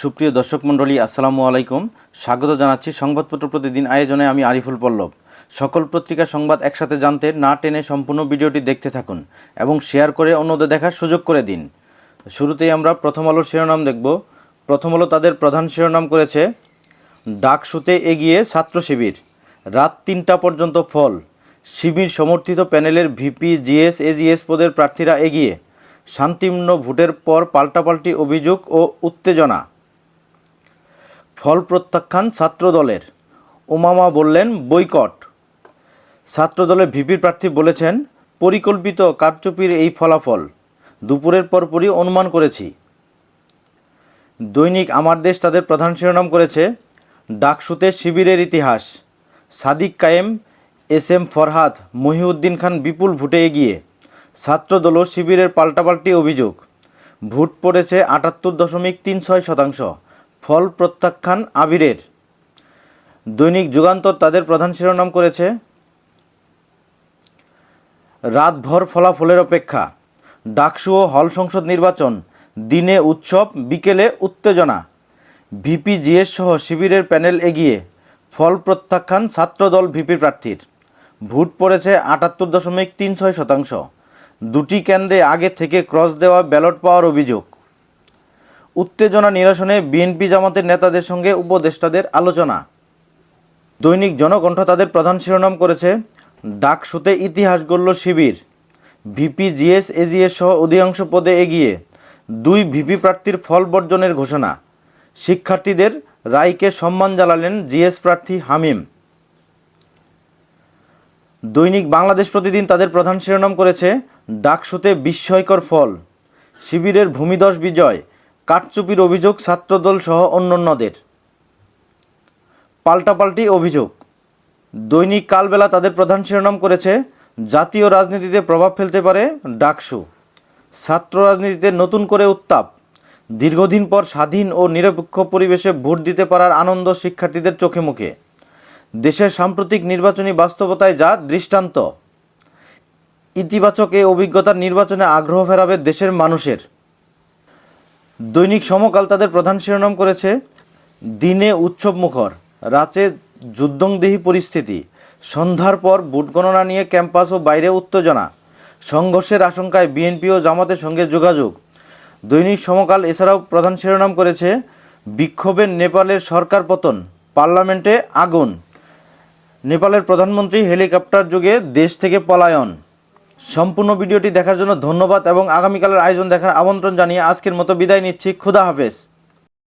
সুপ্রিয় দর্শক মণ্ডলী, আসসালামু আলাইকুম। স্বাগত জানাচ্ছি সংবাদপত্র প্রতিদিন আয়োজনে আমি আরিফুল পল্লব। সকল পত্রিকা সংবাদ একসাথে জানতে না টেনে সম্পূর্ণ ভিডিওটি দেখতে থাকুন এবং শেয়ার করে অন্যদের দেখার সুযোগ করে দিন। শুরুতেই আমরা প্রথম আলোর শিরোনাম দেখব। প্রথম আলো তাদের প্রধান শিরোনাম করেছে, ডাকসুতে এগিয়ে ছাত্র শিবির, রাত তিনটা পর্যন্ত ফল, শিবির সমর্থিত প্যানেলের ভিপি, জিএস, এজিএস পদের প্রার্থীরা এগিয়ে, শান্তিপূর্ণ ভোটের পর পাল্টাপাল্টি অভিযোগ ও উত্তেজনা। ফল প্রত্যাখ্যান ছাত্রদলের। ওমামা বললেন, বৈকট। ছাত্রদলের ভিপি প্রার্থী বলেছেন, পরিকল্পিত কারচুপির এই ফলাফল দুপুরের পরপরই অনুমান করেছি। দৈনিক আমার দেশ তাদের প্রধান শিরোনাম করেছে, ডাকসুতে শিবিরের ইতিহাস। সাদিক কায়েম, এস এম ফরহাদ, মহিউদ্দিন খান বিপুল ভোটে এগিয়ে। ছাত্রদল ও শিবিরের পাল্টাপাল্টি অভিযোগ। ভোট পড়েছে আটাত্তর দশমিক তিন ছয় শতাংশ। ফল প্রত্যাখ্যান আবিরের। দৈনিক যুগান্তর তাদের প্রধান শিরোনাম করেছে, রাতভর ফলাফলের অপেক্ষা, ডাকসু ও হল সংসদ নির্বাচন, দিনে উৎসব, বিকেলে উত্তেজনা। ভিপি জিএস সহ শিবিরের প্যানেল এগিয়ে, ফল প্রত্যাখ্যান ছাত্রদল ভিপি প্রার্থীর। ভোট পড়েছে আটাত্তর দশমিক তিন ছয় শতাংশ। দুটি কেন্দ্রে আগে থেকে ক্রস দেওয়া ব্যালট পাওয়ার অভিযোগ। উত্তেজনা নিরসনে বিএনপি জামাতের নেতাদের সঙ্গে উপদেষ্টাদের আলোচনা। দৈনিক জনকণ্ঠ তাদের প্রধান শিরোনাম করেছে, ডাকসুতে ইতিহাস গড়ল শিবির। ভিপি, জিএস, এজিএস সহ অধিকাংশ পদে এগিয়ে। দুই ভিপি প্রার্থীর ফল বর্জনের ঘোষণা। শিক্ষার্থীদের রায়কে সম্মান জানালেন জিএস প্রার্থী হামিম। দৈনিক বাংলাদেশ প্রতিদিন তাদের প্রধান শিরোনাম করেছে, ডাকসুতে বিস্ময়কর ফল। শিবিরের ভূমিদশ বিজয়। কাটচুপির অভিযোগ ছাত্রদল সহ অন্যান্যদের। পাল্টাপাল্টি অভিযোগ। দৈনিক কালবেলা তাদের প্রধান শিরোনাম করেছে, জাতীয় রাজনীতিতে প্রভাব ফেলতে পারে ডাকসু। ছাত্র রাজনীতিতে নতুন করে উত্তাপ। দীর্ঘদিন পর স্বাধীন ও নিরপেক্ষ পরিবেশে ভোট দিতে পারার আনন্দ শিক্ষার্থীদের চোখে মুখে। দেশের সাম্প্রতিক নির্বাচনী বাস্তবতায় যা দৃষ্টান্ত। ইতিবাচক এই অভিজ্ঞতার নির্বাচনে আগ্রহ ফেরাবে দেশের মানুষের। দৈনিক সমকাল তাদের প্রধান শিরোনাম করেছে, দিনে উৎসব মুখর, রাতে যুদ্ধংদেহী পরিস্থিতি, সন্ধ্যার পর ভোট গণনা নিয়ে ক্যাম্পাস ও বাইরে উত্তেজনা, সংঘর্ষের আশঙ্কায় বিএনপি ও জামাতের সঙ্গে যোগাযোগ। দৈনিক সমকাল এছাড়াও প্রধান শিরোনাম করেছে, বিক্ষোভে নেপালের সরকার পতন, পার্লামেন্টে আগুন। নেপালের প্রধানমন্ত্রী হেলিকপ্টার যুগে দেশ থেকে পলায়ন। সম্পূর্ণ ভিডিওটি দেখার জন্য ধন্যবাদ এবং আগামীকালের আয়োজন দেখার আমন্ত্রণ জানিয়ে আজকের মতো বিদায় নিচ্ছি। খুদা হাফেজ।